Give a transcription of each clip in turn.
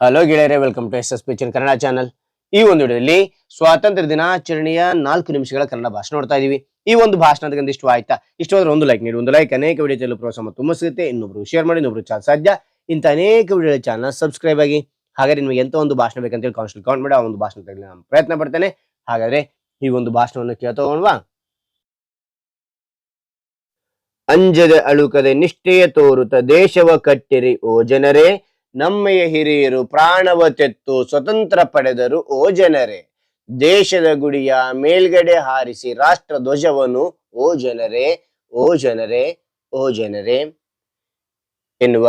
Hello ಗೆಳೆಯರೆ welcome to S S ಪಿಚನ್ Kannada channel ಈ ಒಂದು ವಿಡಿಯೋದಲ್ಲಿ ಸ್ವಾತಂತ್ರ್ಯ ದಿನಾಚರಣೆಯ ನಾಲ್ಕು ನಿಮಿಷಗಳ ಕನ್ನಡ ಭಾಷಣ ನೋಡ್ತಾ ಇದೀವಿ. ಈ ಒಂದು ಭಾಷಣದ ಇಷ್ಟು ಆಯ್ತಾ? ಇಷ್ಟವಾದ್ರೆ ಒಂದು ಲೈಕ್ ನೀಡಿ, ಒಂದು ಲೈಕ್ ಅನೇಕ ವಿಡಿಯೋ ಚೆಲ್ಲಲು ಪ್ರೋತ್ಸಾಹ ತುಂಬ ಸಿಗುತ್ತೆ. ಇನ್ನೊಬ್ರು ಶೇರ್ ಮಾಡಿ ಇನ್ನೊಬ್ರು ಚಾನಲ್ ಸಾಧ್ಯ. ಇಂಥ ಅನೇಕ ವಿಡಿಯೋ ಚಾನಲ್ ಸಬ್ಸ್ಕ್ರೈಬ್ ಆಗಿ. ಹಾಗಾದ್ರೆ ನಿಮಗೆ ಎಂತ ಒಂದು ಭಾಷಣ ಬೇಕಂತೇಳಿ ಕಾನ್ಸ್ಟಲ್ ಕೌಂಟ್ ಮಾಡಿ, ಆ ಒಂದು ಭಾಷಣ ತೆಗೆದು ನಾನು ಪ್ರಯತ್ನ ಪಡ್ತೇನೆ. ಹಾಗಾದ್ರೆ ಈ ಒಂದು ಭಾಷಣವನ್ನು ಕೇಳ್ತಾ ಅಂಜದ ಅಳುಕದೆ ನಿಷ್ಠೆಯ ತೋರುತ ದೇಶವ ಕಟ್ಟಿರಿ, ಓ ಜನರೇ. ನಮ್ಮೆಯ ಹಿರಿಯರು ಪ್ರಾಣವ ತೆತ್ತು ಸ್ವತಂತ್ರ ಪಡೆದರು, ಓ ಜನರೇ! ದೇಶದ ಗುಡಿಯ ಮೇಲ್ಗಡೆ ಹಾರಿಸಿ ರಾಷ್ಟ್ರ ಧ್ವಜವನ್ನು ಓ ಜನರೇ! ಓ ಜನರೇ! ಓ ಜನರೇ! ಎನ್ನುವ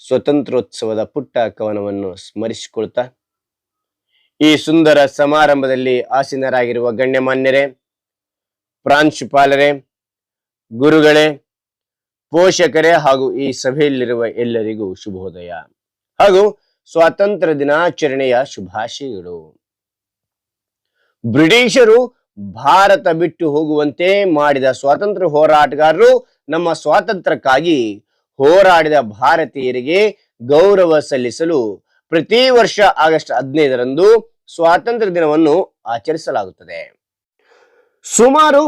ಸ್ವತಂತ್ರೋತ್ಸವದ ಪುಟ್ಟ ಕವನವನ್ನು ಸ್ಮರಿಸಿಕೊಳ್ತಾ, ಈ ಸುಂದರ ಸಮಾರಂಭದಲ್ಲಿ ಆಸೀನರಾಗಿರುವ ಗಣ್ಯಮಾನ್ಯರೇ, ಪ್ರಾಂಶುಪಾಲರೇ, ಗುರುಗಳೇ ಪೋಷಕರೇ ಹಾಗೂ ಈ ಸಭೆಯಲ್ಲಿರುವ ಎಲ್ಲರಿಗೂ ಶುಭೋದಯ ಹಾಗೂ ಸ್ವಾತಂತ್ರ್ಯ ದಿನಾಚರಣೆಯ ಶುಭಾಶಯಗಳು. ಬ್ರಿಟಿಷರು ಭಾರತ ಬಿಟ್ಟು ಹೋಗುವಂತೆ ಮಾಡಿದ ಸ್ವಾತಂತ್ರ್ಯ ಹೋರಾಟಗಾರರು ನಮ್ಮ ಸ್ವಾತಂತ್ರ್ಯಕ್ಕಾಗಿ ಹೋರಾಡಿದ ಭಾರತೀಯರಿಗೆ ಗೌರವ ಸಲ್ಲಿಸಲು ಪ್ರತಿ ವರ್ಷ ಆಗಸ್ಟ್ ಹದಿನೈದರಂದು ಸ್ವಾತಂತ್ರ್ಯ ದಿನವನ್ನು ಆಚರಿಸಲಾಗುತ್ತದೆ. ಸುಮಾರು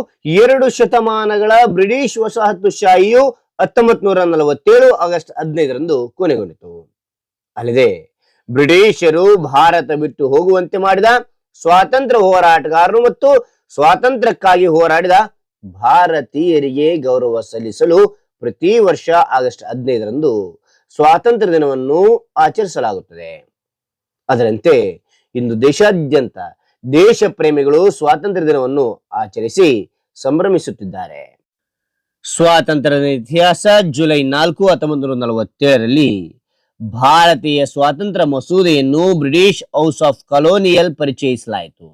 ಎರಡು ಶತಮಾನಗಳ ಬ್ರಿಟಿಷ್ ವಸಾಹತುಶಾಹಿಯು ಹತ್ತೊಂಬತ್ ನೂರ ನಲವತ್ತೇಳು ಆಗಸ್ಟ್ ಹದಿನೈದರಂದು ಕೊನೆಗೊಂಡಿತು. ಅಲ್ಲದೆ ಬ್ರಿಟಿಷರು ಭಾರತ ಬಿಟ್ಟು ಹೋಗುವಂತೆ ಮಾಡಿದ ಸ್ವಾತಂತ್ರ್ಯ ಹೋರಾಟಗಾರರು ಮತ್ತು ಸ್ವಾತಂತ್ರ್ಯಕ್ಕಾಗಿ ಹೋರಾಡಿದ ಭಾರತೀಯರಿಗೆ ಗೌರವ ಸಲ್ಲಿಸಲು ಪ್ರತಿ ವರ್ಷ ಆಗಸ್ಟ್ ಹದಿನೈದರಂದು ಸ್ವಾತಂತ್ರ್ಯ ದಿನವನ್ನು ಆಚರಿಸಲಾಗುತ್ತದೆ. ಅದರಂತೆ ಇಂದು ದೇಶಾದ್ಯಂತ ದೇಶ ಪ್ರೇಮಿಗಳು ಸ್ವಾತಂತ್ರ್ಯ ದಿನವನ್ನು ಆಚರಿಸಿ ಸಂಭ್ರಮಿಸುತ್ತಿದ್ದಾರೆ. ಸ್ವಾತಂತ್ರ್ಯದ ಇತಿಹಾಸ ಜುಲೈ ನಾಲ್ಕು ಹತ್ತೊಂಬತ್ತು ನೂರ ನಲವತ್ತೇಳರಲ್ಲಿ ಭಾರತೀಯ ಸ್ವಾತಂತ್ರ್ಯ ಮಸೂದೆಯನ್ನು ಬ್ರಿಟಿಷ್ ಹೌಸ್ ಆಫ್ ಕಲೋನಿಯಲ್ ಪರಿಚಯಿಸಲಾಯಿತು.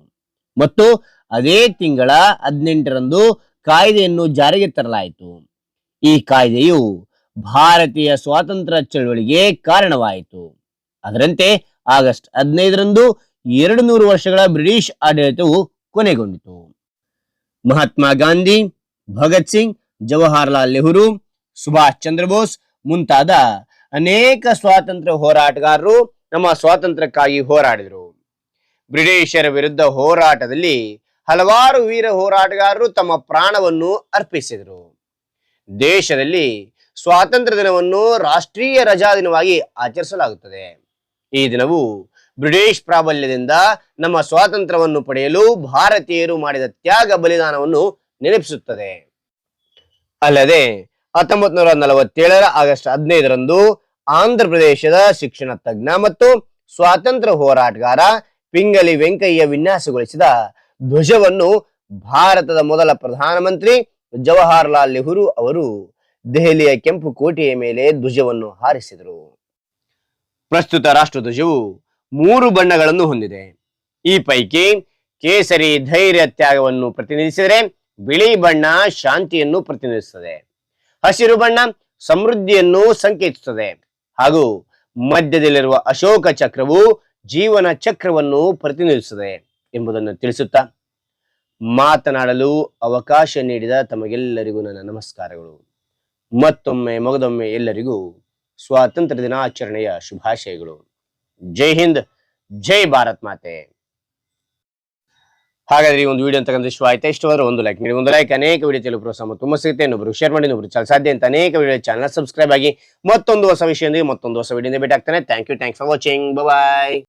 ಮತ್ತು ಅದೇ ತಿಂಗಳ ಹದಿನೆಂಟರಂದು ಕಾಯ್ದೆಯನ್ನು ಜಾರಿಗೆ ತರಲಾಯಿತು. ಈ ಕಾಯ್ದೆಯು ಭಾರತೀಯ ಸ್ವಾತಂತ್ರ್ಯ ಚಳವಳಿಗೆ ಕಾರಣವಾಯಿತು. ಅದರಂತೆ ಆಗಸ್ಟ್ ಹದಿನೈದರಂದು ಎರಡು ನೂರು ವರ್ಷಗಳ ಬ್ರಿಟಿಷ್ ಆಡಳಿತವು ಕೊನೆಗೊಂಡಿತು. ಮಹಾತ್ಮ ಗಾಂಧಿ, ಭಗತ್ ಸಿಂಗ್ ಜವಾಹರ್ಲಾಲ್ ನೆಹರು, ಸುಭಾಷ್ ಚಂದ್ರ ಬೋಸ್ ಮುಂತಾದ ಅನೇಕ ಸ್ವಾತಂತ್ರ್ಯ ಹೋರಾಟಗಾರರು ನಮ್ಮ ಸ್ವಾತಂತ್ರ್ಯಕ್ಕಾಗಿ ಹೋರಾಡಿದರು. ಬ್ರಿಟಿಷರ ವಿರುದ್ಧ ಹೋರಾಟದಲ್ಲಿ ಹಲವಾರು ವೀರ ಹೋರಾಟಗಾರರು ತಮ್ಮ ಪ್ರಾಣವನ್ನು ಅರ್ಪಿಸಿದರು. ದೇಶದಲ್ಲಿ ಸ್ವಾತಂತ್ರ್ಯ ದಿನವನ್ನು ರಾಷ್ಟ್ರೀಯ ರಜಾ ದಿನವಾಗಿ ಆಚರಿಸಲಾಗುತ್ತದೆ. ಈ ದಿನವು ಬ್ರಿಟಿಷ್ ಪ್ರಾಬಲ್ಯದಿಂದ ನಮ್ಮ ಸ್ವಾತಂತ್ರ್ಯವನ್ನು ಪಡೆಯಲು ಭಾರತೀಯರು ಮಾಡಿದ ತ್ಯಾಗ ಬಲಿದಾನವನ್ನು ನೆನಪಿಸುತ್ತದೆ. ಅಲ್ಲದೆ ಹತ್ತೊಂಬತ್ ನೂರ ನಲವತ್ತೇಳರ ಆಗಸ್ಟ್ ಹದಿನೈದರಂದು ಆಂಧ್ರ ಪ್ರದೇಶದ ಶಿಕ್ಷಣ ತಜ್ಞ ಮತ್ತು ಸ್ವಾತಂತ್ರ್ಯ ಹೋರಾಟಗಾರ ಪಿಂಗಲಿ ವೆಂಕಯ್ಯ ವಿನ್ಯಾಸಗೊಳಿಸಿದ ಧ್ವಜವನ್ನು ಭಾರತದ ಮೊದಲ ಪ್ರಧಾನಮಂತ್ರಿ ಜವಾಹರಲಾಲ್ ನೆಹರು ಅವರು ದೆಹಲಿಯ ಕೆಂಪು ಕೋಟೆಯ ಮೇಲೆ ಧ್ವಜವನ್ನು ಹಾರಿಸಿದರು. ಪ್ರಸ್ತುತ ರಾಷ್ಟ್ರಧ್ವಜವು ಮೂರು ಬಣ್ಣಗಳನ್ನು ಹೊಂದಿದೆ. ಈ ಪೈಕಿ ಕೇಸರಿ ಧೈರ್ಯ ತ್ಯಾಗವನ್ನು ಪ್ರತಿನಿಧಿಸಿದರೆ ಬಿಳಿ ಬಣ್ಣ ಶಾಂತಿಯನ್ನು ಪ್ರತಿನಿಧಿಸುತ್ತದೆ. ಹಸಿರು ಬಣ್ಣ ಸಮೃದ್ಧಿಯನ್ನು ಸಂಕೇತಿಸುತ್ತದೆ. ಹಾಗೂ ಮಧ್ಯದಲ್ಲಿರುವ ಅಶೋಕ ಚಕ್ರವು ಜೀವನ ಚಕ್ರವನ್ನು ಪ್ರತಿನಿಧಿಸುತ್ತದೆ ಎಂಬುದನ್ನು ತಿಳಿಸುತ್ತಾ ಮಾತನಾಡಲು ಅವಕಾಶ ನೀಡಿದ ತಮಗೆಲ್ಲರಿಗೂ ನನ್ನ ನಮಸ್ಕಾರಗಳು. ಮತ್ತೊಮ್ಮೆ ಮೊಗದೊಮ್ಮೆ ಎಲ್ಲರಿಗೂ ಸ್ವಾತಂತ್ರ್ಯ ದಿನಾಚರಣೆಯ ಶುಭಾಶಯಗಳು. ಜೈ ಹಿಂದ್, ಜೈ ಭಾರತ್ ಮಾತೆ. ಹಾಗಾದ್ರೆ ಈ ಒಂದು ವಿಡಿಯೋ ಅಂತಕ್ಕಂಥ ಇಷ್ಟ ಆಯ್ತಾ? ಇಷ್ಟವಾದ್ರೆ ಒಂದು ಲೈಕ್ ನೀಡಿ ಒಂದು ಲೈಕ್ ಅನೇಕ ವಿಡಿಯೋ ತೆಲುಗು ಪ್ರೋತ್ಸಾಹ ತುಂಬ ಸಿಗುತ್ತೆ ಇನ್ನೊಬ್ರು ಶೇರ್ ಮಾಡಿ ಇನ್ನೊಬ್ರು ಚಲ. ಸಾಧ್ಯ ಅಂತ ಅನೇಕ ವಿಡಿಯೋ ಚಾನಲ್ ಸಬ್ಸ್ಕ್ರೈಬ್ ಆಗಿ ಮತ್ತೊಂದು ಹೊಸ ವಿಷಯದೊಂದಿಗೆ ಮತ್ತೊಂದು ಹೊಸ ವಿಡಿಯೋದಿಂದ ಭೇಟಿ ಆಗ್ತಾನೆ thank you thanks for watching bye